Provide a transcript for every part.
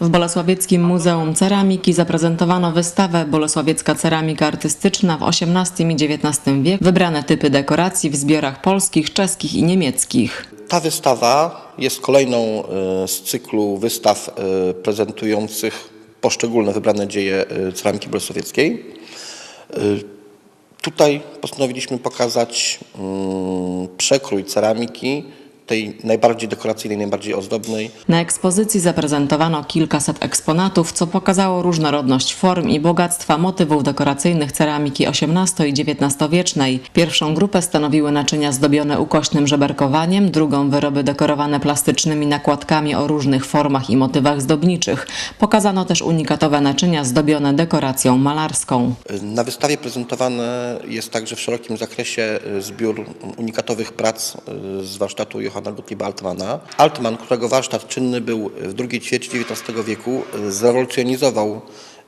W Bolesławieckim Muzeum Ceramiki zaprezentowano wystawę Bolesławiecka Ceramika Artystyczna w XVIII i XIX wieku, wybrane typy dekoracji w zbiorach polskich, czeskich i niemieckich. Ta wystawa jest kolejną e, z cyklu wystaw e, prezentujących poszczególne wybrane dzieje e, ceramiki bolesławieckiej. Tutaj postanowiliśmy pokazać mm, przekrój ceramiki, tej najbardziej dekoracyjnej, najbardziej ozdobnej, Na ekspozycji zaprezentowano kilkaset eksponatów, co pokazało różnorodność form i bogactwa motywów dekoracyjnych ceramiki XVIII i XIX-wiecznej. Pierwszą grupę stanowiły naczynia zdobione ukośnym żeberkowaniem, drugą wyroby dekorowane plastycznymi nakładkami o różnych formach i motywach zdobniczych. Pokazano też unikatowe naczynia zdobione dekoracją malarską. Na wystawie prezentowany jest także w szerokim zakresie zbiór unikatowych prac e, z warsztatu Johanna Gottlieba Altmana. Altman, którego warsztat czynny był w drugiej ćwierci XIX wieku, zrewolucjonizował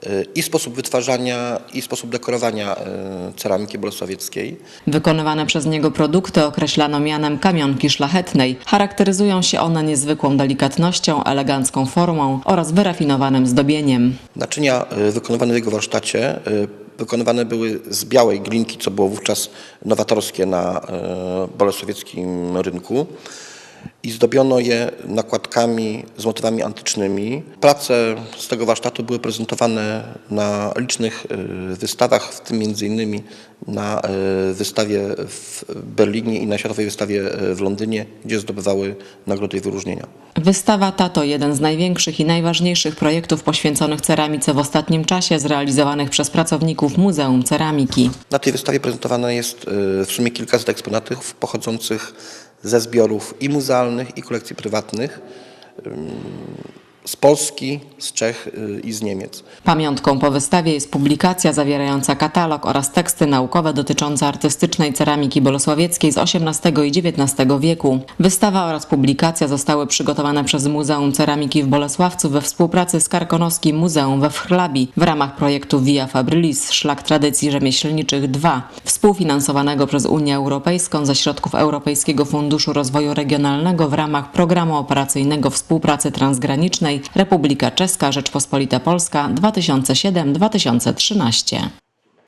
e, i sposób wytwarzania, i sposób dekorowania e, ceramiki bolesławieckiej. Wykonywane przez niego produkty określano mianem kamionki szlachetnej. Charakteryzują się one niezwykłą delikatnością, elegancką formą oraz wyrafinowanym zdobieniem. Naczynia e, wykonywane w jego warsztacie wykonywane były z białej glinki, co było wówczas nowatorskie na e, bolesławieckim rynku i zdobiono je nakładkami z motywami antycznymi. Prace z tego warsztatu były prezentowane na licznych e, wystawach, w tym innymi na e, wystawie w Berlinie i na Światowej Wystawie e, w Londynie, gdzie zdobywały nagrody i wyróżnienia. Wystawa ta to jeden z największych i najważniejszych projektów poświęconych ceramice w ostatnim czasie, zrealizowanych przez pracowników Muzeum Ceramiki. Na tej wystawie prezentowane jest w sumie kilkaset eksponatów pochodzących ze zbiorów i muzealnych, i kolekcji prywatnych z Polski, z Czech y, i z Niemiec. Pamiątką po wystawie jest publikacja zawierająca katalog oraz teksty naukowe dotyczące artystycznej ceramiki bolesławieckiej z XVIII i XIX wieku. Wystawa oraz publikacja zostały przygotowane przez Muzeum Ceramiki w Bolesławcu we współpracy z Karkonoskim Muzeum we Wchlabi w ramach projektu Via Fabrilis Szlak Tradycji Rzemieślniczych 2, współfinansowanego przez Unię Europejską ze środków Europejskiego Funduszu Rozwoju Regionalnego w ramach Programu Operacyjnego Współpracy Transgranicznej Republika Czeska Rzeczpospolita Polska 2007-2013.